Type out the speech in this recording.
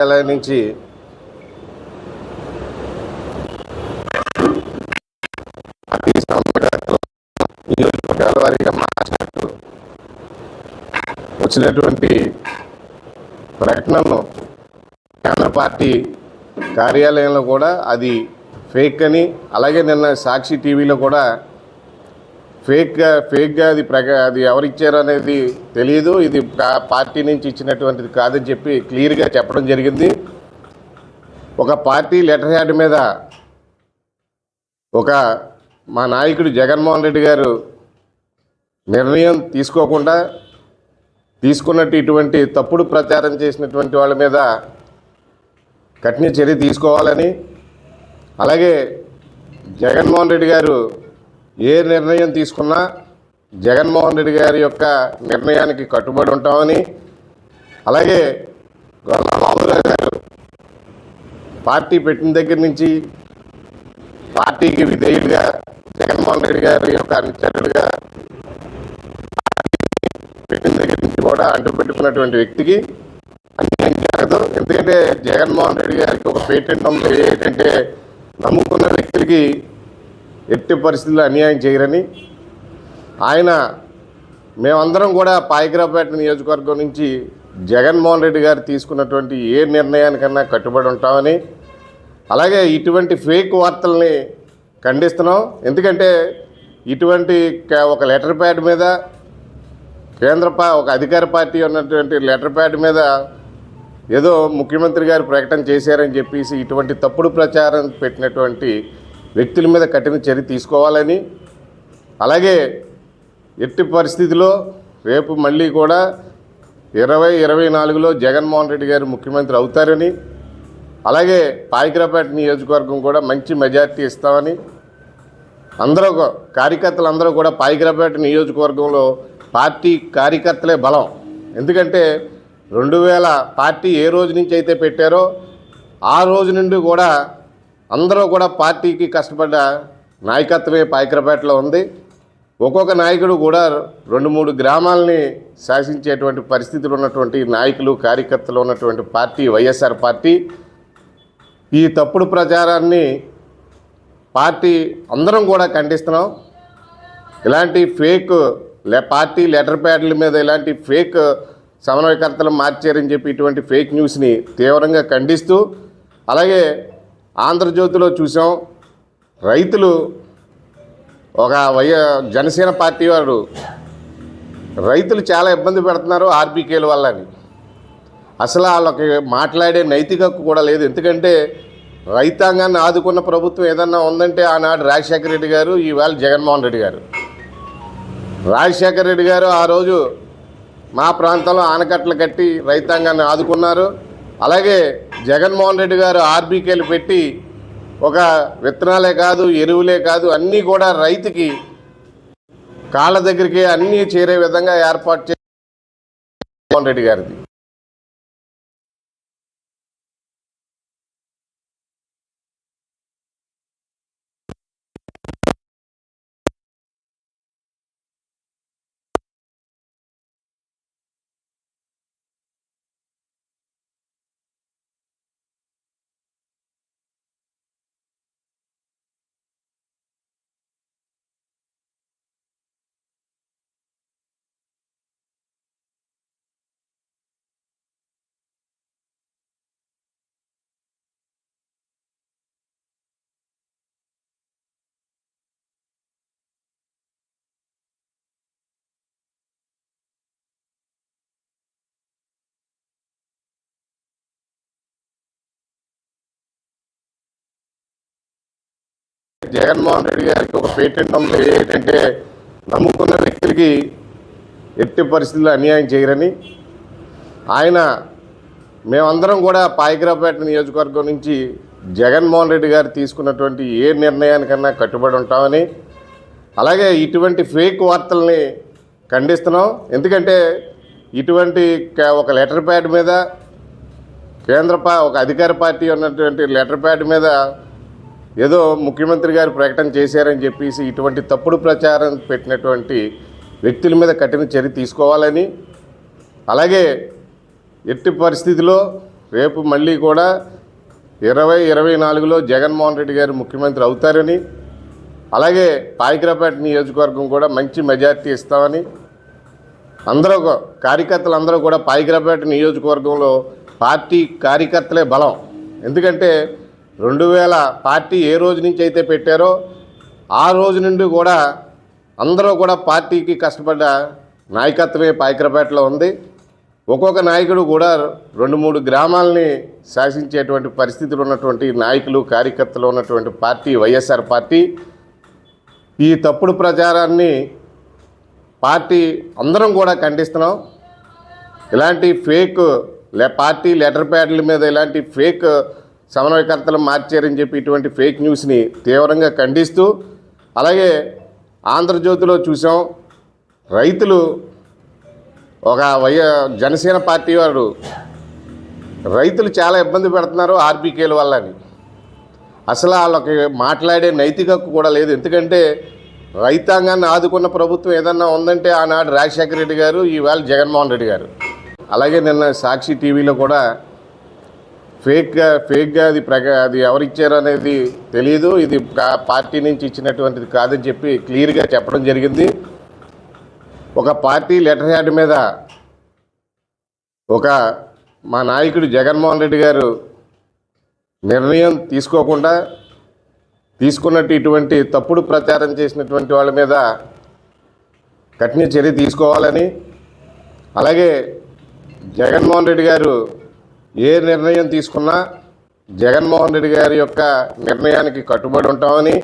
కార్యాలయం నుంచి నియోజకవర్గాల వారీగా మార్చినట్టు వచ్చినటువంటి ప్రకటనను కేంద్ర పార్టీ కార్యాలయంలో కూడా అది ఫేక్ అని అలాగే నిన్న సాక్షి టీవీలో కూడా ఫేక్గా ఫేక్గా అది ప్రక అది ఎవరిచ్చారు అనేది తెలియదు ఇది పార్టీ నుంచి ఇచ్చినటువంటిది కాదని చెప్పి క్లియర్గా చెప్పడం జరిగింది. ఒక పార్టీ లెటర్ హ్యాడ్ మీద ఒక మా నాయకుడు జగన్మోహన్ రెడ్డి గారు నిర్ణయం తీసుకోకుండా తీసుకున్నట్టు ఇటువంటి తప్పుడు ప్రచారం చేసినటువంటి వాళ్ళ మీద కఠిన చర్య తీసుకోవాలని అలాగే జగన్మోహన్ రెడ్డి గారు ఏ నిర్ణయం తీసుకున్నా జగన్మోహన్ రెడ్డి గారి యొక్క నిర్ణయానికి కట్టుబడి ఉంటామని అలాగే గొల్లబాబురావు గారు పార్టీ పెట్టిన దగ్గర నుంచి పార్టీకి విధేయుడిగా జగన్మోహన్ రెడ్డి గారి యొక్క అనుచరుడిగా పెట్టిన దగ్గర నుంచి కూడా అంటు పెట్టుకున్నటువంటి వ్యక్తికి అన్యాయం జరగదు. ఎందుకంటే జగన్మోహన్ రెడ్డి గారికి ఒక పేటెంట్ ఉంది. ఏంటంటే నమ్ముకున్న వ్యక్తికి ఎట్టి పరిస్థితుల్లో అన్యాయం చేయరని ఆయన మేమందరం కూడా పాయకరాపేట నియోజకవర్గం నుంచి జగన్మోహన్ రెడ్డి గారు తీసుకున్నటువంటి ఏ నిర్ణయానికన్నా కట్టుబడి ఉంటామని అలాగే ఇటువంటి ఫేక్ వార్తల్ని ఖండిస్తున్నాం. ఎందుకంటే ఇటువంటి ఒక లెటర్ ప్యాడ్ మీద కేంద్ర ఒక అధికార పార్టీ ఉన్నటువంటి లెటర్ ప్యాడ్ మీద ఏదో ముఖ్యమంత్రి గారు ప్రకటన చేశారని చెప్పేసి ఇటువంటి తప్పుడు ప్రచారం పెట్టినటువంటి వ్యక్తుల మీద కఠిన చర్య తీసుకోవాలని అలాగే ఎట్టి పరిస్థితిలో రేపు మళ్ళీ కూడా ఇరవై ఇరవై నాలుగులో జగన్మోహన్ రెడ్డి గారు ముఖ్యమంత్రి అవుతారని అలాగే పాయకరాపేట నియోజకవర్గం కూడా మంచి మెజార్టీ ఇస్తామని అందరూ కార్యకర్తలందరూ కార్యకర్తలు అందరూ కూడా పాయకరాపేట నియోజకవర్గంలో పార్టీ కార్యకర్తలే బలం. ఎందుకంటే రెండు వేల పార్టీ ఏ రోజు నుంచి అయితే పెట్టారో ఆ రోజు నుండి కూడా అందరూ కూడా పార్టీకి కష్టపడ్డ నాయకత్వమే పాయకరపేటలో ఉంది. ఒక్కొక్క నాయకుడు కూడా రెండు మూడు గ్రామాలని శాసించేటువంటి పరిస్థితులు ఉన్నటువంటి నాయకులు కార్యకర్తలు ఉన్నటువంటి పార్టీ వైఎస్ఆర్ పార్టీ. ఈ తప్పుడు ప్రచారాన్ని పార్టీ అందరం కూడా ఖండిస్తున్నాం. ఇలాంటి ఫేక్ లే పార్టీ లెటర్ ప్యాడ్ల మీద ఇలాంటి ఫేక్ సమన్వయకర్తలు మార్చారని చెప్పి ఇటువంటి ఫేక్ న్యూస్ని తీవ్రంగా ఖండిస్తూ అలాగే ఆంధ్రజ్యోతిలో చూసాం. రైతులు ఒక వయ జనసేన పార్టీ వారు. రైతులు చాలా ఇబ్బంది పెడుతున్నారు ఆర్బీకేల వల్ల అని అసలు వాళ్ళకి మాట్లాడే నైతిక హక్కు కూడా లేదు. ఎందుకంటే రైతాంగాన్ని ఆదుకున్న ప్రభుత్వం ఏదన్నా ఉందంటే ఆనాడు రాజశేఖర రెడ్డి గారు ఈవేళ జగన్మోహన్ రెడ్డి గారు. రాజశేఖర రెడ్డి గారు ఆ రోజు మా ప్రాంతంలో ఆనకట్టలు కట్టి రైతాంగాన్ని ఆదుకున్నారు. అలాగే జగన్మోహన్ రెడ్డి గారు ఆర్బీకేలు పెట్టి ఒక విత్తనాలే కాదు ఎరువులే కాదు అన్నీ కూడా రైతుకి కాళ్ళ దగ్గరికి అన్నీ చేరే విధంగా ఏర్పాటు చేసి జగన్మోహన్ రెడ్డి గారిది. జగన్మోహన్ రెడ్డి గారికి ఒక పేటెంట్ ఉంది ఏంటంటే నమ్ముకున్న వ్యక్తులకి ఎట్టి పరిస్థితుల్లో అన్యాయం చేయరని ఆయన మేమందరం కూడా పాయిగ్రాపేట నియోజకవర్గం నుంచి జగన్మోహన్ రెడ్డి గారు తీసుకున్నటువంటి ఏ నిర్ణయానికన్నా కట్టుబడి ఉంటామని అలాగే ఇటువంటి ఫేక్ వార్తల్ని ఖండిస్తున్నాం. ఎందుకంటే ఇటువంటి ఒక లెటర్ ప్యాడ్ మీద కేంద్ర ఒక అధికార పార్టీ ఉన్నటువంటి లెటర్ ప్యాడ్ మీద ఏదో ముఖ్యమంత్రి గారు ప్రకటన చేశారని చెప్పేసి ఇటువంటి తప్పుడు ప్రచారం పెట్టినటువంటి వ్యక్తుల మీద కఠిన చర్య తీసుకోవాలని అలాగే ఎట్టి పరిస్థితిలో రేపు మళ్ళీ కూడా ఇరవై ఇరవై నాలుగులో జగన్మోహన్ రెడ్డి గారు ముఖ్యమంత్రి అవుతారని అలాగే పాయికరాపేట నియోజకవర్గం కూడా మంచి మెజార్టీ ఇస్తామని అందరూ కూ- కార్యకర్తలు అందరూ కూడా పాయికరాపేట నియోజకవర్గంలో పార్టీ కార్యకర్తలే బలం. ఎందుకంటే రెండు వేల పార్టీ ఏ రోజు నుంచి అయితే పెట్టారో ఆ రోజు నుండి కూడా అందరూ కూడా పార్టీకి కష్టపడ్డ నాయకత్వమే పాయకరపేటలో ఉంది. ఒక్కొక్క నాయకుడు కూడా రెండు మూడు గ్రామాలని శాసించేటువంటి పరిస్థితులు ఉన్నటువంటి నాయకులు కార్యకర్తలు ఉన్నటువంటి పార్టీ వైఎస్ఆర్ పార్టీ. ఈ తప్పుడు ప్రచారాన్ని పార్టీ అందరం కూడా ఖండిస్తున్నాం. ఇలాంటి ఫేక్ లే పార్టీ లెటర్ ప్యాడ్ల మీద ఇలాంటి ఫేక్ సమన్వయకర్తలు మార్చారని చెప్పి ఇటువంటి ఫేక్ న్యూస్ని తీవ్రంగా ఖండిస్తూ అలాగే ఆంధ్రజ్యోతిలో చూసాం రైతులు ఒక వయ జనసేన పార్టీ వారు రైతులు చాలా ఇబ్బంది పెడుతున్నారు ఆర్బీకేల వల్ల అని అసలు వాళ్ళకి మాట్లాడే నైతిక కూడా లేదు. ఎందుకంటే రైతాంగాన్ని ఆదుకున్న ప్రభుత్వం ఏదన్నా ఉందంటే ఆనాడు రాజశేఖర రెడ్డి గారు ఈవేళ జగన్మోహన్ రెడ్డి గారు. అలాగే నిన్న సాక్షి టీవీలో కూడా ఫేక్గా ఫేక్గా అది ప్రక అది ఎవరిచ్చారు అనేది తెలియదు ఇది పార్టీ నుంచి ఇచ్చినటువంటిది కాదని చెప్పి క్లియర్గా చెప్పడం జరిగింది. ఒక పార్టీ లెటర్ హ్యాడ్ మీద ఒక మా నాయకుడు జగన్మోహన్ రెడ్డి గారు నిర్ణయం తీసుకోకుండా తీసుకున్నట్టు ఇటువంటి తప్పుడు ప్రచారం చేసినటువంటి వాళ్ళ మీద కఠిన చర్య తీసుకోవాలని అలాగే జగన్మోహన్ రెడ్డి గారు ఏ నిర్ణయం తీసుకున్నా జగన్మోహన్ రెడ్డి గారి యొక్క నిర్ణయానికి కట్టుబడి ఉంటామని